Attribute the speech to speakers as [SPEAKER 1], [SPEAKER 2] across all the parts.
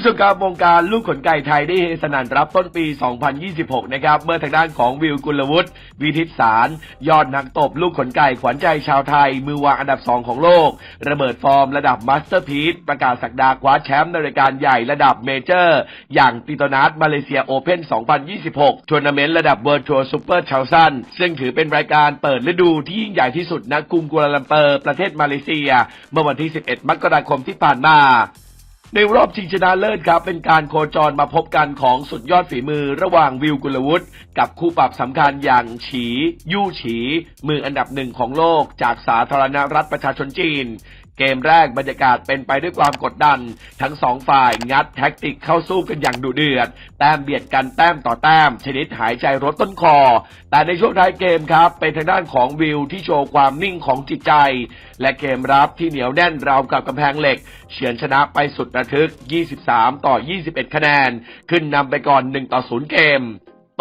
[SPEAKER 1] ผู้ชมครับวงการลูกขนไก่ไทยได้เฮสนันรับต้นปี 2026 นะครับ เมื่อทางด้านของวิวกุลวุฒิวิทิตสาร ยอดนักตบลูกขนไก่ขวัญใจชาวไทย มือวางอันดับ 2 ของโลก ระเบิดฟอร์มระดับมาสเตอร์พีซประกาศสักดาคว้าแชมป์ในรายการใหญ่ระดับเมเจอร์ อย่างปิโตนัสมาเลเซียโอเพน2026 ทัวร์นาเมนต์ระดับเวิร์ทัวร์ซูเปอร์ชาวซันซึ่งถือเป็นรายการเปิดฤดูที่ยิ่งใหญ่ที่สุดณกรุงกัวลาลัมเปอร์ประเทศมาเลเซีย เมื่อวันที่ 11 มกราคมที่ผ่านมา ในรอบชิงชนะเลิศครับ เป็นการโคจรมาพบกันของสุดยอดฝีมือระหว่างวิวกุลวุฒิกับคู่ปรับสำคัญอย่างฉี ยู่ฉี มืออันดับหนึ่งของโลกจากสาธารณรัฐประชาชนจีน เกมแรกบรรยากาศเป็นไปด้วยความกดดัน ทั้งสองฝ่ายงัดแท็กติกเข้าสู้กันอย่างดุเดือด แต้มเบียดกันแต้มต่อแต้ม ชนิดหายใจรถต้นคอ แต่ในช่วงท้ายเกมครับ เป็นทางด้านของวิวที่โชว์ความนิ่งของจิตใจ และเกมรับที่เหนียวแน่นราวกับกำแพงเหล็กเฉือนชนะไปสุดระทึก 23 ต่อ 21 คะแนน ขึ้นนำไปก่อน 1 ต่อ 0 เกม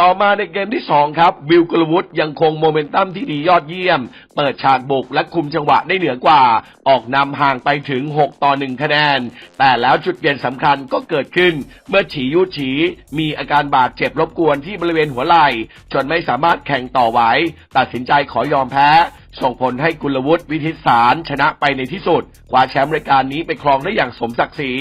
[SPEAKER 1] ต่อมาในเกมที่ 2 ครับวิลกลวุฒยังคงโมเมนตัมที่ดียอดเยี่ยม เปิดฉากบุกและคุมจังหวะได้เหนือกว่า ออกนำห่างไปถึง 6 ต่อ 1 คะแนน แต่แล้วจุดเปลี่ยนสำคัญก็เกิดขึ้น เมื่อฉียุฉีมีอาการบาดเจ็บรบกวนที่บริเวณหัวไหล่จนไม่สามารถแข่งต่อไหวตัดสินใจขอยอมแพ้ส่งผลให้กุลวุฒิวิทิตสารชนะไปในที่สุดคว้าแชมป์รายการนี้ไปครองได้อย่างสมศักดิ์ศรี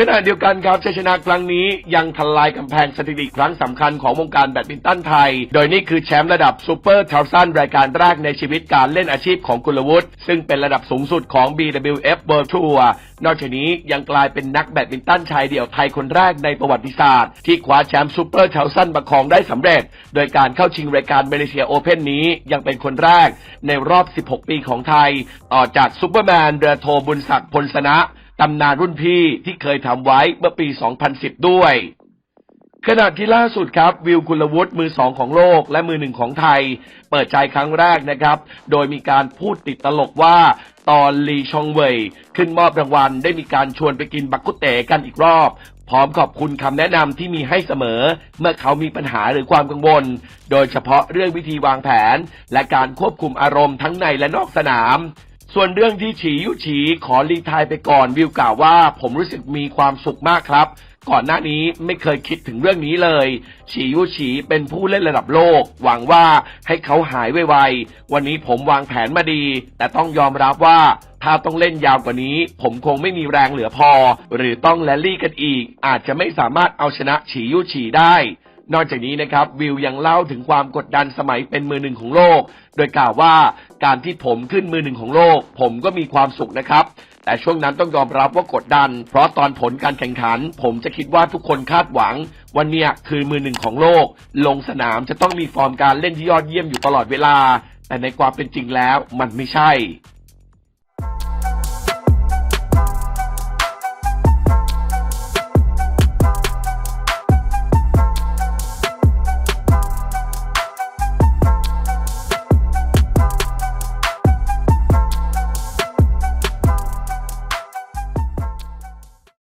[SPEAKER 1] ขณะเดียวกันครับชัยชนะครั้งนี้ยังทลายกำแพงสถิติครั้งสำคัญของวงการแบดมินตันไทย โดยนี่คือแชมป์ระดับซูเปอร์ทาวซันรายการแรกในชีวิตการเล่นอาชีพของกุลวุฒิซึ่งเป็นระดับสูงสุดของ BWF World Tour นอกจากนี้ยังกลายเป็นนักแบดมินตันชายเดี่ยวไทยคนแรกในประวัติศาสตร์ ที่คว้าแชมป์ซูเปอร์ทาวซันมาครองได้สำเร็จ โดยการเข้าชิงรายการมเลเซียโอเพนนี้ยังเป็นคนแรกในรอบ 16 ปีของไทย ต่อจากซูเปอร์แมนเรือโทบุญศักดิ์พลสนะ ตำนานรุ่นพี่ที่เคยทำไว้เมื่อปี 2010 ด้วย ขณะที่ล่าสุดครับ วิวกุลวุฒิมือสองของโลกและมือหนึ่งของไทย เปิดใจครั้งแรกนะครับ โดยมีการพูดติดตลกว่าตอนลีชองเวยขึ้นมอบรางวัลได้มีการชวนไปกินบักกุเตกันอีกรอบ พร้อมขอบคุณคำแนะนำที่มีให้เสมอ เมื่อเขามีปัญหาหรือความกังวล โดยเฉพาะเรื่องวิธีวางแผน และการควบคุมอารมณ์ทั้งในและนอกสนาม ส่วนเรื่องที่ฉียุฉีขอรีไทายไปก่อนวิวกล่าวว่า ผมรู้สึกมีความสุขมากครับ ก่อนหน้านี้ไม่เคยคิดถึงเรื่องนี้เลย ฉียุฉีเป็นผู้เล่นระดับโลก หวังว่าให้เขาหายไวๆวันนี้ผมวางแผนมาดี แต่ต้องยอมรับว่าถ้าต้องเล่นยาวกว่านี้ ผมคงไม่มีแรงเหลือพอ หรือต้องแลลี่กันอีก อาจจะไม่สามารถเอาชนะฉียุฉีได้ นอกจากนี้นะครับวิวยังเล่าถึงความกดดันสมัยเป็นมือหนึ่งของโลก โดยกล่าวว่าการที่ผมขึ้นมือหนึ่งของโลก ผมก็มีความสุขนะครับ แต่ช่วงนั้นต้องยอมรับว่ากดดัน เพราะตอนผลการแข่งขัน ผมจะคิดว่าทุกคนคาดหวัง วันเนี้ยคือมือหนึ่งของโลก ลงสนามจะต้องมีฟอร์มการเล่นที่ยอดเยี่ยมอยู่ตลอดเวลา แต่ในความเป็นจริงแล้วมันไม่ใช่